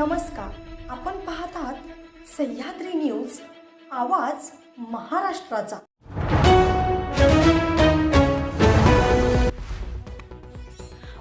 नमस्कार. आपण पाहत आहात सह्याद्री न्यूज आवाज महाराष्ट्राचा.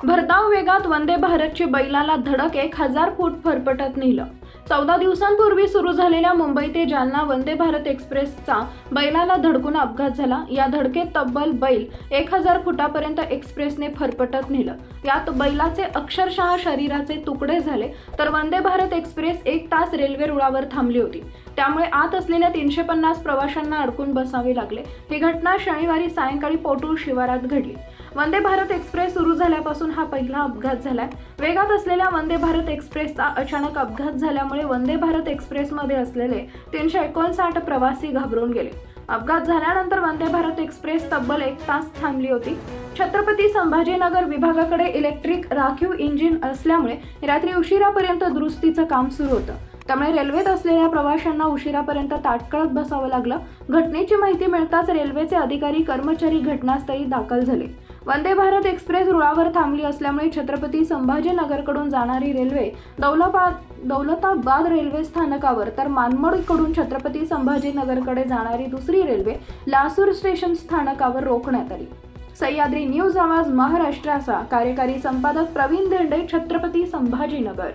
भरधाव वेगात वंदे भारतची बैलाला धडक एक हजार फूट फरफटत नेलं. चौदा दिवसांपूर्वी सुरू झालेल्या मुंबई ते जालना वंदे भारत एक्सप्रेसचा बैलाला धडकून अपघात झाला. या धडकेत तब्बल बैल एक हजार फुटापर्यंत एक्सप्रेसने फरफटत नेलं. यात बैलाचे अक्षरशः शरीराचे तुकडे झाले तर वंदे भारत एक्सप्रेस एक तास रेल्वे रुळावर थांबली होती. त्यामुळे आत असलेल्या तीनशे पन्नास प्रवाशांना अडकून बसावे लागले. ही घटना शनिवारी सायंकाळी पोटूर शिवारात घडली. वंदे भारत एक्सप्रेस सुरू झाल्यापासून हा पहिला अपघात झालाय. वेगात असलेल्या वंदे भारत एक्सप्रेसचा अचानक अपघात झाल्यामुळे वंदे भारत एक्सप्रेसमध्ये असलेले तीनशे एकोणसाठ प्रवासी घाबरून गेले. अपघात झाल्यानंतर वंदे भारत एक्सप्रेस तब्बल एक तास थांबली होती. छत्रपती संभाजीनगर विभागाकडे इलेक्ट्रिक राखीव इंजिन असल्यामुळे रात्री उशिरापर्यंत दुरुस्तीचं काम सुरू होतं. त्यामुळे रेल्वेत असलेल्या प्रवाशांना उशिरापर्यंत ताटकळत बसावं लागलं. घटनेची माहिती मिळताच रेल्वेचे अधिकारी कर्मचारी घटनास्थळी दाखल झाले. वंदे भारत एक्सप्रेस रुळावर थांबली असल्यामुळे छत्रपती संभाजीनगरकडून जाणारी रेल्वे दौलाबाद दौलताबाद रेल्वे स्थानकावर तर मानमोडकडून छत्रपती संभाजीनगरकडे जाणारी दुसरी रेल्वे लासूर स्टेशन स्थानकावर रोखण्यात आली. सह्याद्री न्यूज आवाज महाराष्ट्राचा कार्यकारी संपादक प्रवीण धेंडे छत्रपती संभाजीनगर.